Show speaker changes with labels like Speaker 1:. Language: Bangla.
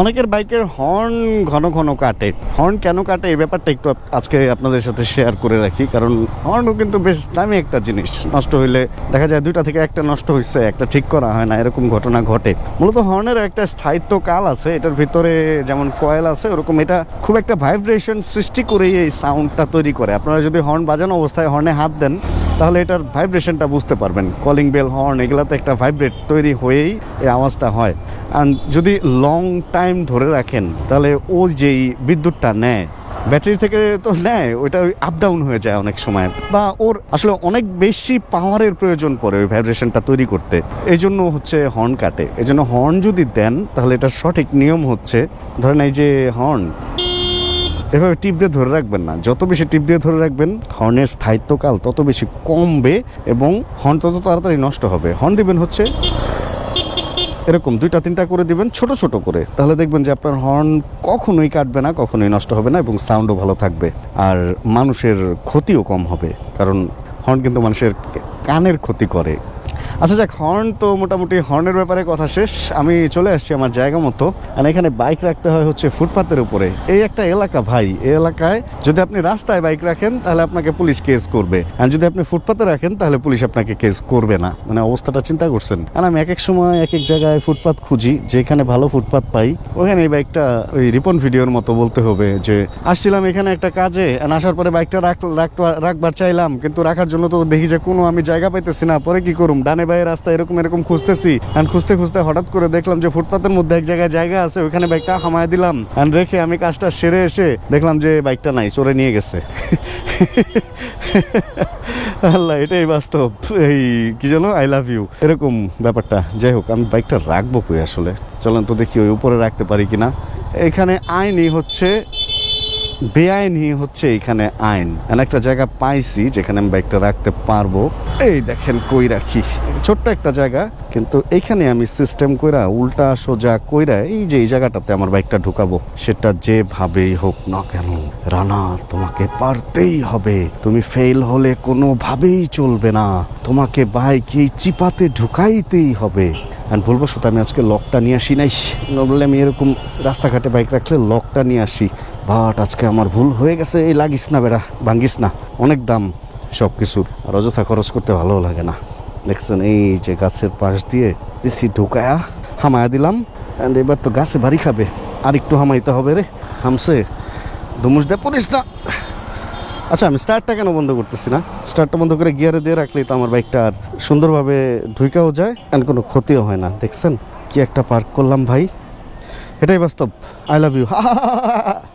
Speaker 1: অনেকের বাইকের হর্ন ঘন ঘন কাটে। হর্ন কেন কাটে? এই ব্যাপারটা একটু আজকে আপনাদের সাথে শেয়ার করে রাখি। কারণ হর্নও কিন্তু বেশ দামি একটা জিনিস। নষ্ট হইলে দেখা যায় দুইটা থেকে একটা নষ্ট হয়েছে একটা ঠিক করা হয় না, এরকম ঘটনা ঘটে। মূলত হর্নের একটা স্থায়িত্ব কাল আছে, এটার ভিতরে যেমন কয়েল আছে, ওরকম এটা খুব একটা ভাইব্রেশন সৃষ্টি করেই এই সাউন্ডটা তৈরি করে। আপনারা যদি হর্ন বাজানো অবস্থায় হর্নে হাত দেন তাহলে এটার ভাইব্রেশনটা বুঝতে পারবেন। কলিং বেল হর্ন এগুলাতে একটা ভাইব্রেট তৈরি হয়েই এই আওয়াজটা হয়। আর যদি লং টাইম ধরে রাখেন, তাহলে ও যেই বিদ্যুৎটা নেয়, ব্যাটারি থেকে তো নেয়, ওইটা আপ ডাউন হয়ে যায় অনেক সময়। বা ওর আসলে অনেক বেশি পাওয়ারের প্রয়োজন পড়ে ওই ভাইব্রেশনটা তৈরি করতে। এই জন্য হচ্ছে হর্ন কাটে। এই জন্য হর্ন যদি দেন, তাহলে এটার সঠিক নিয়ম হচ্ছে, ধরেন এই যে হর্ন এভাবে টিপ দিয়ে ধরে রাখবেন না। যত বেশি টিপ দিয়ে ধরে রাখবেন, হর্নের স্থায়িত্বকাল তত বেশি কমবে এবং হর্ন তত তাড়াতাড়ি নষ্ট হবে। হর্ন দিবেন হচ্ছে এরকম দুইটা, তিনটা করে দিবেন, ছোট ছোট করে। তাহলে দেখবেন যে আপনার হর্ন কখনোই কাটবে না, কখনোই নষ্ট হবে না এবং সাউন্ডও ভালো থাকবে। আর মানুষের ক্ষতিও কম হবে। কারণ হর্ন কিন্তু মানুষের কানের ক্ষতি করে। আচ্ছা যাক হর্ন তো মোটামুটি হর্নের ব্যাপারে কথা শেষ। আমি চলে আসছি আমার জায়গা মতো। আর এখানে বাইক রাখতে হয় হচ্ছে ফুটপাতের উপরে। এই একটা এলাকা ভাই, এই এলাকায় যদি আপনি রাস্তায় বাইক রাখেন, তাহলে আপনাকে পুলিশ কেস করবে। আর যদি আপনি ফুটপাতে রাখেন, তাহলে পুলিশ আপনাকে কেস করবে না। মানে অবস্থাটা চিন্তা করছেন। আর আমি এক এক সময়, এক এক জায়গায় ফুটপাত খুঁজি, যেখানে ভালো ফুটপাত পাই। ওখানে এই বাইকটা ওই রিপন ভিডিওর মতো বলতে হবে যে, আসছিলাম এখানে একটা কাজে আসার পরে বাইকটা রাখবার চাইলাম। কিন্তু রাখার জন্য তো দেখি যে কোনো আমি জায়গা পাইতেছি না। পরে কি করুম? ডানে বাই রাস্তা এরকম এরকম খুঁজতেছি। And খুঁজতে খুঁজতে হঠাৎ করে দেখলাম যে ফুটপাতের মধ্যে এক জায়গায় জায়গা আছে, ওইখানে বাইকটা হামায় দিলাম। And রেখে আমি কাজটা সেরে এসে দেখলাম যে বাইকটা নাই, চোরে নিয়ে গেছে। আল্লাহ, এটাই বাস্তব। এই, কি জানো আই লাভ ইউ এরকম ব্যাপারটা। যাই হোক, আমি বাইকটা রাখব কই আসলে? চলেন তো দেখি ওই উপরে রাখতে পারি কিনা। এখানে আইনই হচ্ছে বেআইনি হচ্ছে এখানে আইন। একটা জায়গা পাইছি যেখানে আমি বাইকটা রাখতে পারব। এই দেখেন কই রাখি ছোট্ট একটা জায়গা, কিন্তু এইখানে আমি সিস্টেম কইরা উল্টা সোজা কইরা এই যে এই জায়গাটাতে আমার বাইকটা ঢুকাবো, সেটা যেভাবেই হোক না কেন, রানা, তোমাকে পারতেই হবে। তুমি ফেল হলে কোনোভাবেই চলবে না। তোমাকে বাইক এই চিপাতে ঢুকাইতেই হবে। আর ভুলবশত আমি আজকে লকটা নিয়ে আসি নাই। নবলে আমি এরকম রাস্তাঘাটে বাইক রাখলে লকটা নিয়ে আসি। বাট আজকে আমার ভুল হয়ে গেছে, এই লাগিস না বেড়া, ভাঙ্গিস না। অনেক দাম সব কিছুর আর অযথা খরচ করতে ভালো লাগে না। দেখছেন, এই যে গাছের পাশ দিয়ে দিছি ঢুকায়া, হামায়া দিলাম অ্যান্ড এবার তো গাছে বাড়ি খাবে। আর একটু হামাইতে হবে রে হামসে ধুমুস দে, পড়িস না। আচ্ছা আমি স্টার্টটা কেন বন্ধ করতেছি না? স্টার্টটা বন্ধ করে গিয়ারে দিয়ে রাখলেই তো আমার বাইকটা আর সুন্দরভাবে ঢুকাও যায় অ্যান্ড কোনো ক্ষতিও হয় না। দেখছেন, কি একটা পার্ক করলাম ভাই। এটাই বাস্তব। I love you.